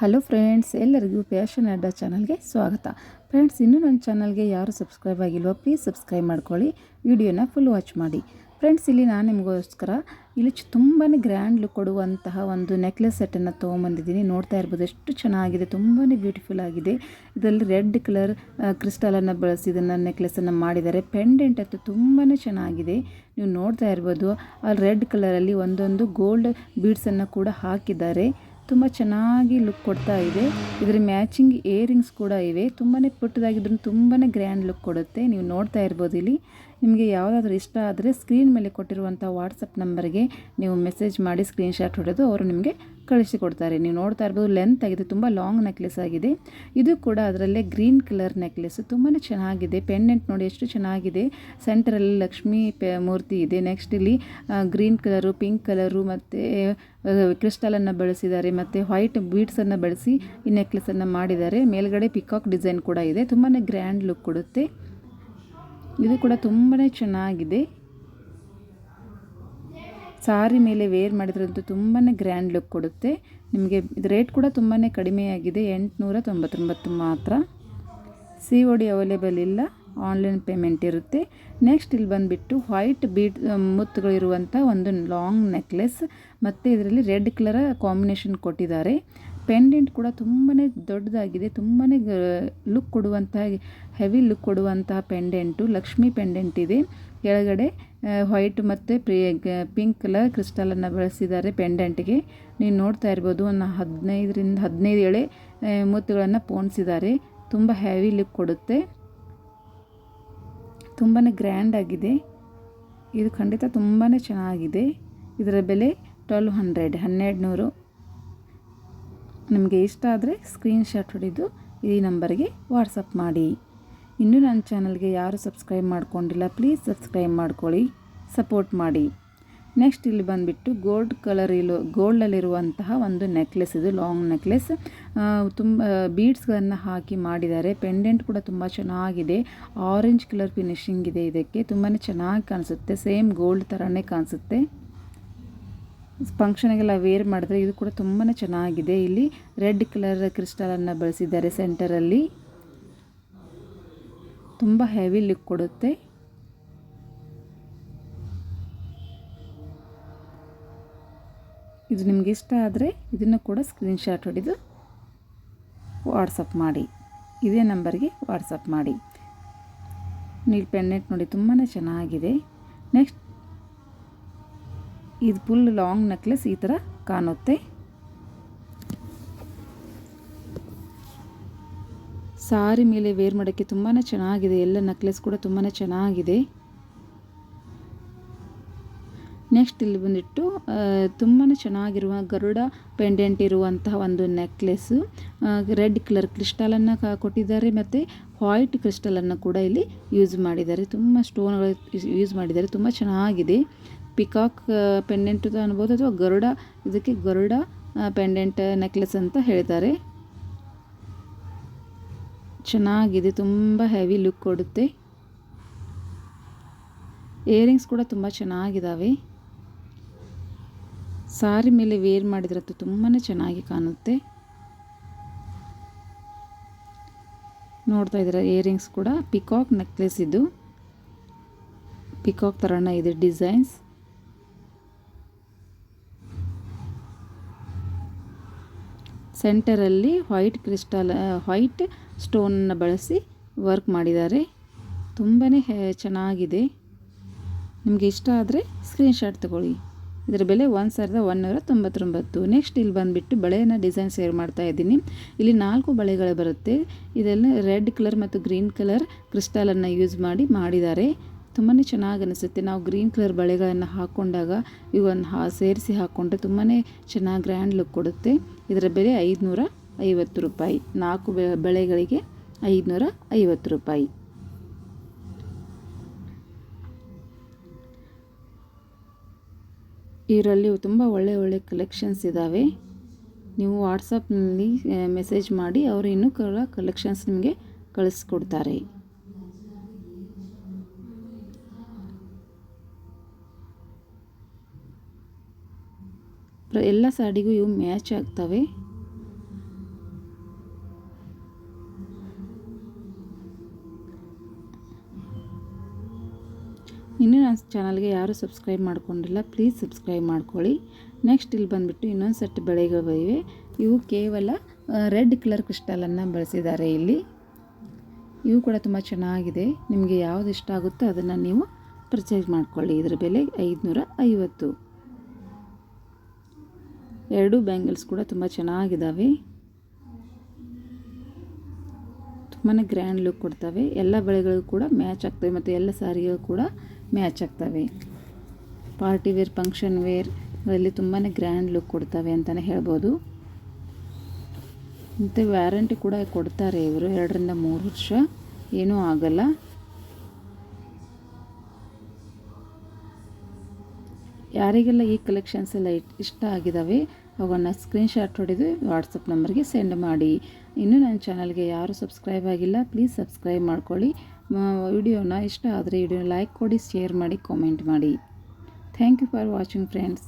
Hello friends, ಎಲ್ಲರಿಗೂ fashion ಅಡ್ಡ ಚಾನಲ್ಗೆ ಸ್ವಾಗತ. ಫ್ರೆಂಡ್ಸ್ ಇನ್ನೂ ನನ್ನ ಚಾನಲ್ಗೆ ಯಾರು ಸಬ್ಸ್ಕ್ರೈಬ್ ಆಗಿಲ್ವೋ ಪ್ಲೀಸ್ ಸಬ್ಸ್ಕ್ರೈಬ್ ಮಾಡ್ಕೊಳ್ಳಿ. ವಿಡಿಯೋನ ಫುಲ್ ವಾಚ್ ಮಾಡಿ. ಫ್ರೆಂಡ್ಸ್ ಇಲ್ಲಿ ನಾನು ನಿಮಗೋಸ್ಕರ ಇಲ್ಲಿ ತುಂಬಾ ಗ್ರ್ಯಾಂಡ್ ಲುಕ್ ಕೊಡುವಂತಹ ಒಂದು ನೆಕ್ಲೆಸ್ ಸೆಟ್ಟನ್ನು ತೊಗೊಂಬಂದಿದ್ದೀನಿ. ನೋಡ್ತಾ ಇರ್ಬೋದು, ಎಷ್ಟು ಚೆನ್ನಾಗಿದೆ ತುಂಬಾ ಬ್ಯೂಟಿಫುಲ್ ಆಗಿದೆ. ಇದರಲ್ಲಿ ರೆಡ್ ಕಲರ್ ಕ್ರಿಸ್ಟಲನ್ನು ಬಳಸಿ ಇದನ್ನು ನೆಕ್ಲೆಸನ್ನು ಮಾಡಿದ್ದಾರೆ. ಪೆಂಡೆಂಟ್ ಅಂತೂ ತುಂಬಾ ಚೆನ್ನಾಗಿದೆ. ನೀವು ನೋಡ್ತಾ ಇರ್ಬೋದು ಅಲ್ಲಿ ರೆಡ್ ಕಲರಲ್ಲಿ ಒಂದೊಂದು ಗೋಲ್ಡ್ ಬೀಡ್ಸನ್ನು ಕೂಡ ಹಾಕಿದ್ದಾರೆ. ತುಂಬ ಚೆನ್ನಾಗಿ ಲುಕ್ ಕೊಡ್ತಾ ಇದೆ. ಇದರ ಮ್ಯಾಚಿಂಗ್ ಇಯರಿಂಗ್ಸ್ ಕೂಡ ಇವೆ. ತುಂಬಾ ಪುಟ್ಟದಾಗಿದ್ರು ತುಂಬಾ ಗ್ರ್ಯಾಂಡ್ ಲುಕ್ ಕೊಡುತ್ತೆ. ನೀವು ನೋಡ್ತಾ ಇರ್ಬೋದು ಇಲ್ಲಿ. ನಿಮಗೆ ಯಾವುದಾದ್ರೂ ಇಷ್ಟ ಆದರೆ ಸ್ಕ್ರೀನ್ ಮೇಲೆ ಕೊಟ್ಟಿರುವಂಥ ವಾಟ್ಸಪ್ ನಂಬರ್ಗೆ ನೀವು ಮೆಸೇಜ್ ಮಾಡಿ ಸ್ಕ್ರೀನ್ಶಾಟ್ ಹೊಡೆದು ಅವರು ನಿಮಗೆ ಕಳಿಸಿಕೊಡ್ತಾರೆ. ನೀವು ನೋಡ್ತಾ ಇರ್ಬೋದು ಲೆಂತ್ ಆಗಿದೆ, ತುಂಬ ಲಾಂಗ್ ನೆಕ್ಲೆಸ್ ಆಗಿದೆ. ಇದು ಕೂಡ ಅದರಲ್ಲೇ ಗ್ರೀನ್ ಕಲರ್ ನೆಕ್ಲೆಸ್ ತುಂಬಾ ಚೆನ್ನಾಗಿದೆ. ಪೆಂಡೆಂಟ್ ನೋಡಿ ಎಷ್ಟು ಚೆನ್ನಾಗಿದೆ. ಸೆಂಟ್ರಲ್ಲಿ ಲಕ್ಷ್ಮೀ ಮೂರ್ತಿ ಇದೆ. ನೆಕ್ಸ್ಟ್ ಇಲ್ಲಿ ಗ್ರೀನ್ ಕಲರು ಪಿಂಕ್ ಕಲರು ಮತ್ತು ಕ್ರಿಸ್ಟಲನ್ನು ಬಳಸಿದ್ದಾರೆ, ಮತ್ತು ವೈಟ್ ಬೀಡ್ಸನ್ನು ಬಳಸಿ ಈ ನೆಕ್ಲೆಸನ್ನು ಮಾಡಿದ್ದಾರೆ. ಮೇಲ್ಗಡೆ ಪಿಕಾಕ್ ಡಿಸೈನ್ ಕೂಡ ಇದೆ. ತುಂಬಾ ಗ್ರ್ಯಾಂಡ್ ಲುಕ್ ಕೊಡುತ್ತೆ. ಇದು ಕೂಡ ತುಂಬಾ ಚೆನ್ನಾಗಿದೆ. ಸಾರಿ ಮೇಲೆ ವೇರ್ ಮಾಡಿದ್ರಂತೂ ತುಂಬಾ ಗ್ರ್ಯಾಂಡ್ ಲುಕ್ ಕೊಡುತ್ತೆ. ನಿಮಗೆ ಇದು ರೇಟ್ ಕೂಡ ತುಂಬಾ ಕಡಿಮೆಯಾಗಿದೆ ಎಂಟುನೂರ ತೊಂಬತ್ತೊಂಬತ್ತು ಮಾತ್ರ. ಸಿ ಒ ಡಿ ಅವೈಲೇಬಲ್ ಇಲ್ಲ ಆನ್ಲೈನ್ ಪೇಮೆಂಟ್ ಇರುತ್ತೆ. ನೆಕ್ಸ್ಟ್ ಇಲ್ಲಿ ಬಂದುಬಿಟ್ಟು ವೈಟ್ ಬೀಟ್ ಮುತ್ತುಗಳಿರುವಂಥ ಒಂದು ಲಾಂಗ್ ನೆಕ್ಲೆಸ್ ಮತ್ತು ಇದರಲ್ಲಿ ರೆಡ್ ಕಲರ್ ಕಾಂಬಿನೇಷನ್ ಕೊಟ್ಟಿದ್ದಾರೆ. ಪೆಂಡೆಂಟ್ ಕೂಡ ತುಂಬಾ ದೊಡ್ಡದಾಗಿದೆ ತುಂಬಾ ಲುಕ್ ಕೊಡುವಂತಹ ಹೆವಿ ಲುಕ್ ಕೊಡುವಂತಹ ಪೆಂಡೆಂಟು ಲಕ್ಷ್ಮಿ ಪೆಂಡೆಂಟ್ ಇದೆ. ಕೆಳಗಡೆ ವೈಟ್ ಮತ್ತು ಪಿಂಕ್ ಕಲರ್ ಕ್ರಿಸ್ಟಲನ್ನು ಬಳಸಿದ್ದಾರೆ ಪೆಂಡೆಂಟ್ಗೆ ನೀವು ನೋಡ್ತಾ ಇರ್ಬೋದು, ಒಂದು ಹದಿನೈದರಿಂದ ಹದಿನೈದು ಎಳೆ ಮುತ್ತುಗಳನ್ನು ಪೋಣಿಸಿದ್ದಾರೆ. ತುಂಬ ಹೆವಿ ಲುಕ್ ಕೊಡುತ್ತೆ. ತುಂಬಾ ಗ್ರ್ಯಾಂಡ್ ಆಗಿದೆ. ಇದು ಖಂಡಿತ ತುಂಬಾ ಚೆನ್ನಾಗಿದೆ. ಇದರ ಬೆಲೆ ಟ್ವೆಲ್ವ್ ಹಂಡ್ರೆಡ್ ಹನ್ನೆರಡು ನೂರು ನಿಮಗೆ ಇಷ್ಟ ಆದರೆ ಸ್ಕ್ರೀನ್ಶಾಟ್ ಹೊಡೆದು ಈ ನಂಬರ್ಗೆ ವಾಟ್ಸಪ್ ಮಾಡಿ. ಇನ್ನೂ ನನ್ನ ಚಾನಲ್ಗೆ ಯಾರು ಸಬ್ಸ್ಕ್ರೈಬ್ ಮಾಡ್ಕೊಂಡಿಲ್ಲ, ಪ್ಲೀಸ್ ಸಬ್ಸ್ಕ್ರೈಬ್ ಮಾಡ್ಕೊಳ್ಳಿ, ಸಪೋರ್ಟ್ ಮಾಡಿ. ನೆಕ್ಸ್ಟ್ ಇಲ್ಲಿ ಬಂದುಬಿಟ್ಟು ಗೋಲ್ಡ್ ಕಲರ್ ಇಲ್ಲೋ ಗೋಲ್ಡಲ್ಲಿರುವಂತಹ ಒಂದು ನೆಕ್ಲೆಸ್ ಇದು, ಲಾಂಗ್ ನೆಕ್ಲೆಸ್. ತುಂಬ, ಬೀಡ್ಸ್ಗಳನ್ನು ಹಾಕಿ ಮಾಡಿದ್ದಾರೆ. ಪೆಂಡೆಂಟ್ ಕೂಡ ತುಂಬ ಚೆನ್ನಾಗಿದೆ. ಆರೆಂಜ್ ಕಲರ್ ಫಿನಿಶಿಂಗ್ ಇದೆ ಇದಕ್ಕೆ. ತುಂಬಾ ಚೆನ್ನಾಗಿ ಕಾಣಿಸುತ್ತೆ. ಸೇಮ್ ಗೋಲ್ಡ್ ಥರನೇ ಕಾಣಿಸುತ್ತೆ. ಫಂಕ್ಷನಿಗೆಲ್ಲ ವೇರ್ ಮಾಡಿದ್ರೆ ಇದು ಕೂಡ ತುಂಬಾ ಚೆನ್ನಾಗಿದೆ. ಇಲ್ಲಿ ರೆಡ್ ಕಲರ್ ಕ್ರಿಸ್ಟಲನ್ನು ಬಳಸಿದ್ದಾರೆ ಸೆಂಟರಲ್ಲಿ ತುಂಬ ಹೆವಿ ಲುಕ್ ಕೊಡುತ್ತೆ. ಇದು ನಿಮಗೆ ಇಷ್ಟ ಆದರೆ ಇದನ್ನು ಕೂಡ ಸ್ಕ್ರೀನ್ಶಾಟ್ ಹೊಡೆದು ವಾಟ್ಸಪ್ ಮಾಡಿ. ಇದೇ ನಂಬರ್ಗೆ ವಾಟ್ಸಪ್ ಮಾಡಿ. ನೀಲ್ ಪೆಂಡೆಂಟ್ ನೋಡಿ ತುಂಬಾ ಚೆನ್ನಾಗಿದೆ. ನೆಕ್ಸ್ಟ್ ಇದು ಫುಲ್ ಲಾಂಗ್ ನೆಕ್ಲೆಸ್ ಈ ಥರ ಕಾಣುತ್ತೆ. ಸಾರಿ ಮೇಲೆ ವೇರ್ ಮಾಡೋಕ್ಕೆ ತುಂಬಾ ಚೆನ್ನಾಗಿದೆ. ಎಲ್ಲ ನೆಕ್ಲೆಸ್ ಕೂಡ ತುಂಬಾ ಚೆನ್ನಾಗಿದೆ. ನೆಕ್ಸ್ಟ್ ಇಲ್ಲಿ ಬಂದಿಟ್ಟು ತುಂಬಾ ಚೆನ್ನಾಗಿರುವ ಗರುಡ ಪೆಂಡೆಂಟ್ ಇರುವಂತಹ ಒಂದು ನೆಕ್ಲೆಸ್ಸು ರೆಡ್ ಕಲರ್ ಕ್ರಿಸ್ಟಲನ್ನು ಕೊಟ್ಟಿದ್ದಾರೆ ಮತ್ತು ವೈಟ್ ಕ್ರಿಸ್ಟಲನ್ನು ಕೂಡ ಇಲ್ಲಿ ಯೂಸ್ ಮಾಡಿದ್ದಾರೆ. ತುಂಬ ಸ್ಟೋನ್ಗಳು ಯೂಸ್ ಮಾಡಿದ್ದಾರೆ. ತುಂಬ ಚೆನ್ನಾಗಿದೆ. ಪಿಕಾಕ್ ಪೆಂಡೆಂಟ್ ಅನ್ಬೋದು ಅಥವಾ ಗರುಡ, ಇದಕ್ಕೆ ಗರುಡ ಪೆಂಡೆಂಟ್ ನೆಕ್ಲೆಸ್ ಅಂತ ಹೇಳ್ತಾರೆ ಚೆನ್ನಾಗಿದೆ, ತುಂಬ ಹೆವಿ ಲುಕ್ ಕೊಡುತ್ತೆ. ಇಯರಿಂಗ್ಸ್ ಕೂಡ ತುಂಬ ಚೆನ್ನಾಗಿದ್ದಾವೆ ಸಾರಿ ಮೇಲೆ ವೇರ್ ಮಾಡಿದ್ರಂತೂ ತುಂಬಾ ಚೆನ್ನಾಗಿ ಕಾಣುತ್ತೆ. ನೋಡ್ತಾ ಇದ್ದೀರಾ ಇಯರಿಂಗ್ಸ್ ಕೂಡ ಪಿಕಾಕ್ ನೆಕ್ಲೆಸ್ ಇದು. ಪಿಕಾಕ್ ಥರನ ಇದೆ ಡಿಸೈನ್ಸ್ ಸೆಂಟರಲ್ಲಿ ವೈಟ್ ಕ್ರಿಸ್ಟಲ್ ವೈಟ್ ಸ್ಟೋನನ್ನು ಬಳಸಿ ವರ್ಕ್ ಮಾಡಿದ್ದಾರೆ. ತುಂಬಾ ಚೆನ್ನಾಗಿದೆ. ನಿಮಗೆ ಇಷ್ಟ ಆದರೆ ಸ್ಕ್ರೀನ್ಶಾಟ್ ತಗೊಳ್ಳಿ. ಇದರ ಬೆಲೆ ಒಂದು ಸಾವಿರದ ಒನ್ನೂರ ತೊಂಬತ್ತೊಂಬತ್ತು. ನೆಕ್ಸ್ಟ್ ಇಲ್ಲಿ ಬಂದುಬಿಟ್ಟು ಬಳೆಯನ್ನು ಡಿಸೈನ್ ಸೇರ್ ಮಾಡ್ತಾ ಇದ್ದೀನಿ. ಇಲ್ಲಿ ನಾಲ್ಕು ಬಳೆಗಳು ಬರುತ್ತೆ. ಇದೆಲ್ಲ ರೆಡ್ ಕಲರ್ ಮತ್ತು ಗ್ರೀನ್ ಕಲರ್ ಕ್ರಿಸ್ಟಲನ್ನು ಯೂಸ್ ಮಾಡಿ ಮಾಡಿದ್ದಾರೆ. ತುಂಬಾ ಚೆನ್ನಾಗಿ ಅನಿಸುತ್ತೆ. ನಾವು ಗ್ರೀನ್ ಕಲರ್ ಬಳೆಗಳನ್ನು ಹಾಕ್ಕೊಂಡಾಗ ಇವನ್ನು ಹಾ, ಸೇರಿಸಿ ಹಾಕ್ಕೊಂಡ್ರೆ ತುಂಬಾ ಚೆನ್ನಾಗಿ ಗ್ರ್ಯಾಂಡ್ ಲುಕ್ ಕೊಡುತ್ತೆ. ಇದರ ಬೆಲೆ ಐದುನೂರ ಐವತ್ತು ರೂಪಾಯಿ. ನಾಲ್ಕು ಬಳೆಗಳಿಗೆ ಐದುನೂರ ಐವತ್ತು ರೂಪಾಯಿ. ಇದರಲ್ಲಿ ತುಂಬ ಒಳ್ಳೆ ಒಳ್ಳೆ ಕಲೆಕ್ಷನ್ಸ್ ಇದ್ದಾವೆ ನೀವು ವಾಟ್ಸಪ್ನಲ್ಲಿ ಮೆಸೇಜ್ ಮಾಡಿ ಅವರು ಇನ್ನೂ ಕಲೆಕ್ಷನ್ಸ್ ನಿಮಗೆ ಕಳಿಸ್ಕೊಡ್ತಾರೆ. ಎಲ್ಲ ಸಾಡಿಗೂ ಇವು ಮ್ಯಾಚ್ ಆಗ್ತವೆ. ಇನ್ನೂ ನನ್ನ ಚಾನಲ್ಗೆ ಯಾರೂ ಸಬ್ಸ್ಕ್ರೈಬ್ ಮಾಡ್ಕೊಂಡಿಲ್ಲ, ಪ್ಲೀಸ್ ಸಬ್ಸ್ಕ್ರೈಬ್ ಮಾಡ್ಕೊಳ್ಳಿ. ನೆಕ್ಸ್ಟ್ ಇಲ್ಲಿ ಬಂದುಬಿಟ್ಟು ಇನ್ನೊಂದು ಸೆಟ್ ಬೆಳೆಗಳು ಇವೆ. ಇವು ಕೇವಲ ರೆಡ್ ಕಲರ್ ಕ್ರಿಸ್ಟಲನ್ನು ಬಳಸಿದ್ದಾರೆ ಇಲ್ಲಿ. ಇವು ಕೂಡ ತುಂಬ ಚೆನ್ನಾಗಿದೆ. ನಿಮಗೆ ಯಾವುದು ಇಷ್ಟ ಆಗುತ್ತೋ ಅದನ್ನು ನೀವು ಪರ್ಚೇಸ್ ಮಾಡಿಕೊಳ್ಳಿ. ಇದರ ಬೆಲೆ ಐದುನೂರ ಐವತ್ತು. ಎರಡೂ ಬ್ಯಾಂಗಲ್ಸ್ ಕೂಡ ತುಂಬ ಚೆನ್ನಾಗಿದ್ದಾವೆ ತುಂಬಾ ಗ್ರ್ಯಾಂಡ್ ಲುಕ್ ಕೊಡ್ತವೆ. ಎಲ್ಲ ಬಳೆಗಳಿಗೂ ಕೂಡ ಮ್ಯಾಚ್ ಆಗ್ತವೆ ಮತ್ತು ಎಲ್ಲ ಸಾರಿಗಳು ಕೂಡ ಮ್ಯಾಚ್ ಆಗ್ತವೆ. ಪಾರ್ಟಿ ವೇರ್, ಫಂಕ್ಷನ್ ವೇರ್ ಅದರಲ್ಲಿ ತುಂಬಾ ಗ್ರ್ಯಾಂಡ್ ಲುಕ್ ಕೊಡ್ತವೆ ಅಂತಲೇ ಹೇಳ್ಬೋದು. ಮತ್ತು ವ್ಯಾರಂಟಿ ಕೂಡ ಕೊಡ್ತಾರೆ ಇವರು. ಎರಡರಿಂದ ಮೂರು ವರ್ಷ ಏನೂ ಆಗಲ್ಲ. ಯಾರಿಗೆಲ್ಲ ಈ ಕಲೆಕ್ಷನ್ಸ್ ಎಲ್ಲ ಇಷ್ಟ ಆಗಿದ್ದಾವೆ ಅವುಗಳನ್ನ ಸ್ಕ್ರೀನ್ಶಾಟ್ ಹೊಡೆದು ವಾಟ್ಸಪ್ ನಂಬರ್ಗೆ ಸೆಂಡ್ ಮಾಡಿ. ಇನ್ನೂ ನನ್ನ ಚಾನಲ್ಗೆ ಯಾರು ಸಬ್ಸ್ಕ್ರೈಬ್ ಆಗಿಲ್ಲ ಪ್ಲೀಸ್ ಸಬ್ಸ್ಕ್ರೈಬ್ ಮಾಡ್ಕೊಳ್ಳಿ. ವಿಡಿಯೋನ ಇಷ್ಟ ಆದರೆ ವಿಡಿಯೋನ ಲೈಕ್ ಕೊಡಿ ಶೇರ್ ಮಾಡಿ ಕಾಮೆಂಟ್ ಮಾಡಿ. Thank you for watching friends